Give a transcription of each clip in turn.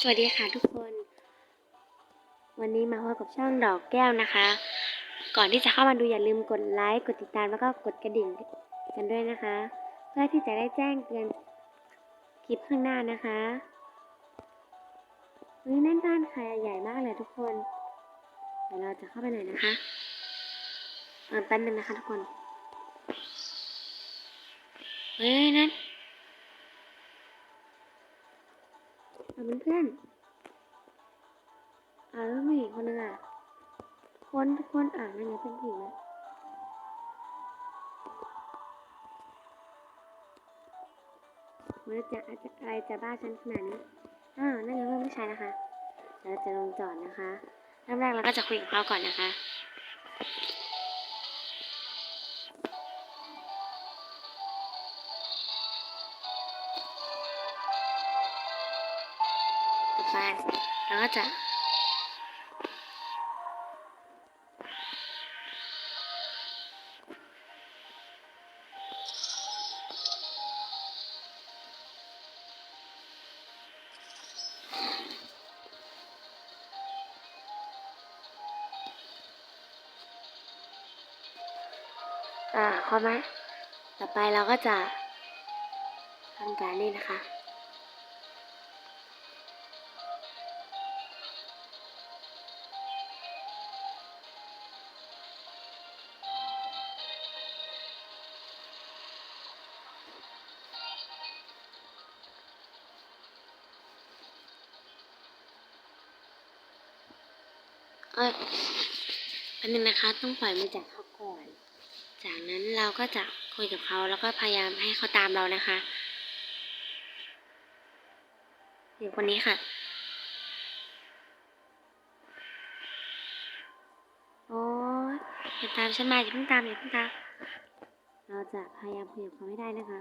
สวัสดีค่ะทุกคน วันนี้มาพบกับช่องดอกแก้วนะคะ ก่อนที่จะเข้ามาดูอย่าลืมกดไลค์ กดติดตามแล้วก็กดกระดิ่งกันด้วยนะคะ เพื่อที่จะได้แจ้งเตือนคลิปข้างหน้านะคะนนี้แน่นบ้านใค่ะใหญ่มากเลยทุกคน เดี๋ยวเราจะเข้าไปหน่อยนะคะเออแป๊บนึงนะคะทุกคน เฮ้ยนั่น เพื่อนๆอ่าแล้วมีคนนึงอะคนคนอ่านนั่นไงเป็นผู้หญิงนะมันจะอาจจะอะไรจะบ้าฉันขนาดนี้อ้าวนั่นไงเพื่อนผู้ชายนะคะเดี๋ยวเราจะลงจอดนะคะเริ่มแรกเราก็จะคุยกับเขาก่อนนะคะ ต่อไปเราก็จะอ่าเข้าไหมต่อไปเราก็จะทำการนี่นะคะ เอ้ยอันนึงนะคะต้องปล่อยมือจากเขาก่อน จากนั้นเราก็จะคุยกับเขาแล้วก็พยายามให้เขาตามเรานะคะเด็กคนนี้ค่ะ โอ้ยอย่าตามฉันมาอย่าเพิ่งตามอย่าเพิ่งตาม เราจะพยายามคุยกับเขาให้ได้นะคะ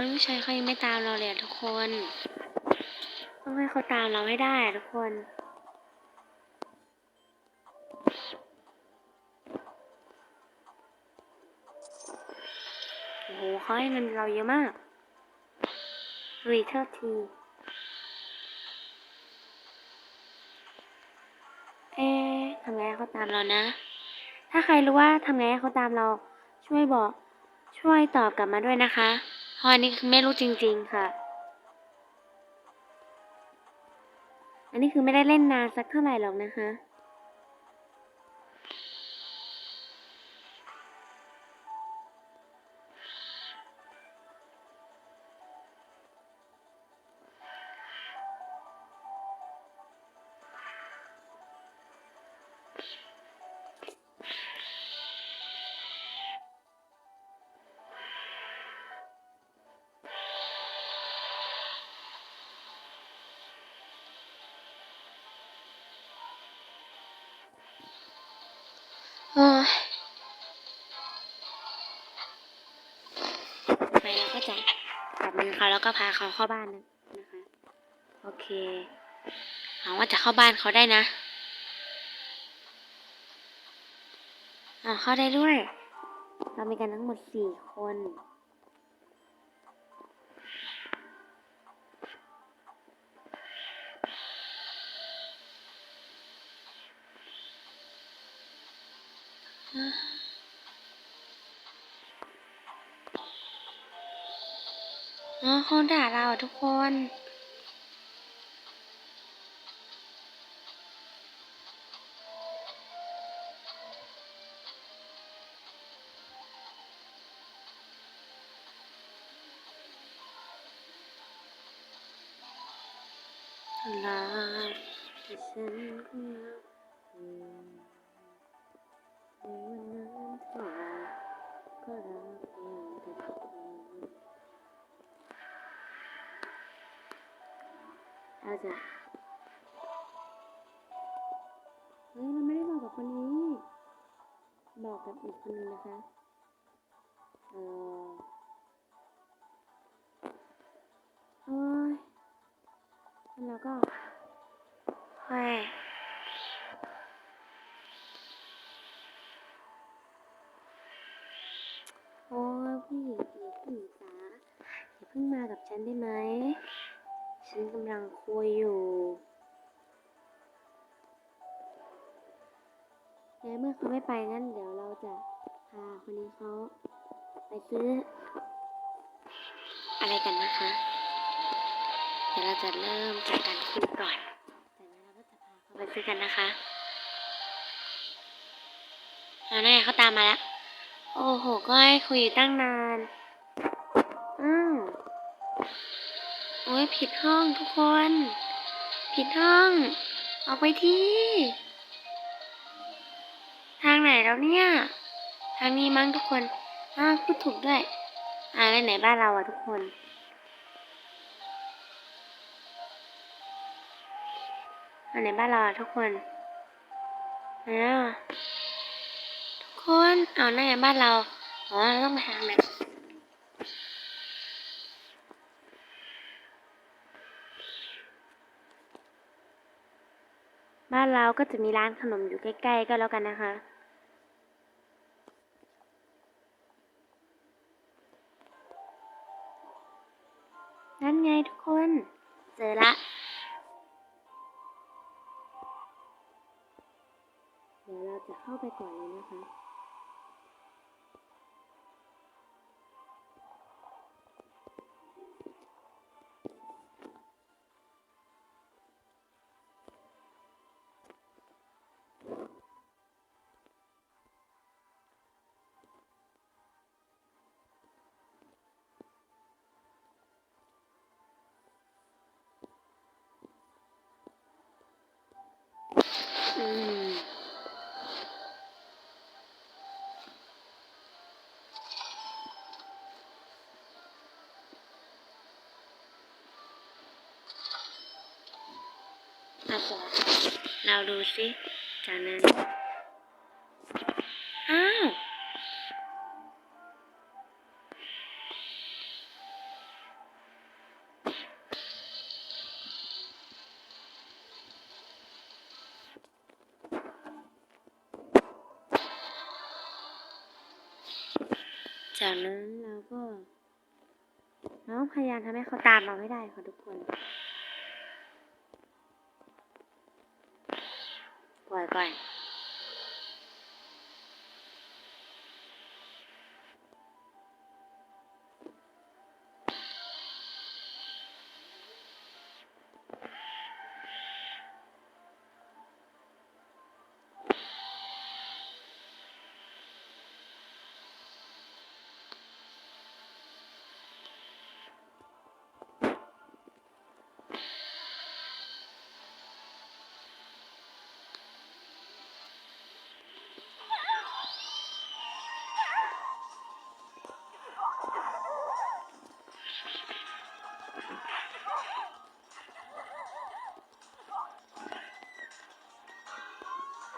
เออว่าผู้ชายเขายังไม่ตามเราเลยทุกคน ต้องให้เขาตามเราให้ได้ทุกคนโอ้โหเขาให้เงินเราเยอะมากรีเทอร์ทีเอ๊ะทำไงเขาตามเรานะ ถ้าใครรู้ว่าทำไงเขาตามเราช่วยบอกช่วยตอบกลับมาด้วยนะคะ พราะอันนี้คือไม่รู้จริง ๆ ค่ะ อันนี้คือไม่ได้เล่นนานสักเท่าไหร่หรอกนะคะ ไปแล้วก็จะจับมือเขาแล้วก็พาเขาเข้าบ้านนะนะคะ โอเคหวังว่าจะเข้าบ้านเขาได้นะอ่าเข้าได้ด้วย เรามีกันทั้งหมดสี่คน อ๋อเขาด่าเราทุกคนลาที่ฉันก็รักอยู่ ในวันนั้นเท่าไรก็รักเพียงแต่เธอาจะเฮ้ยเราไม่ได้บอกกับคนนี้ บอกกับอีกคนนึงนะคะ เออโอ้ยแล้วก็ค่อย ฉันได้ไหม ฉันกำลังคุยอยู่ในเมื่อเขาไม่ไปงั้นเดี๋ยวเราจะพาคนนี้เขาไปซื้อ อะไรกันนะคะ เดี๋ยวเราจะเริ่มจากการคุยก่อนแต่นั้นเราก็จะพาเขาไปซื้อกันนะคะเอาแน่เขาตามมาแล้ว โอ้โห ก็ให้คุยอยู่ตั้งนาน โอ้ยผิดห้องทุกคน ผิดห้อง ออกไปที่ ทางไหนแล้วเนี่ย ทางนี้มั้งทุกคนอ้าวพูดถูกด้วย อ่าแล้วไหนบ้านเราอะทุกคนอันไหนบ้านเราอะทุกคนอ้าทุกคน เอาหน้าบ้านเรา อ๋อเราต้องไปทางไหน บ้านเราก็จะมีร้านขนมอยู่ใกล้ ๆ ก็แล้วกันนะคะ นั่นไงทุกคน เจอละเดี๋ยวเราจะเข้าไปก่อนเลยนะคะ อะบอเราดูสิจากนั้นอ้าวจากนั้นเราก็เราต้องพยายามทำให้เขาตามเราให้ได้ค่ะทุกคน ปล่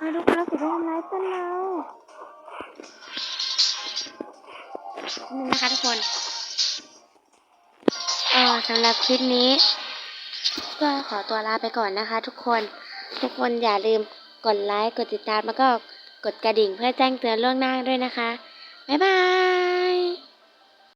มาทุกคนเราจะได้ทำร้ายเพื่อนเรานี่นะคะทุกคนเออสำหรับคลิปนี้ ก็ขอตัวลาไปก่อนนะคะ ทุกคน ทุกคนอย่าลืมกดไลค์ กดติดตามแล้วก็กดกระดิ่งเพื่อแจ้งเตือนล่วงหน้าด้วยนะคะ บ๊ายบาย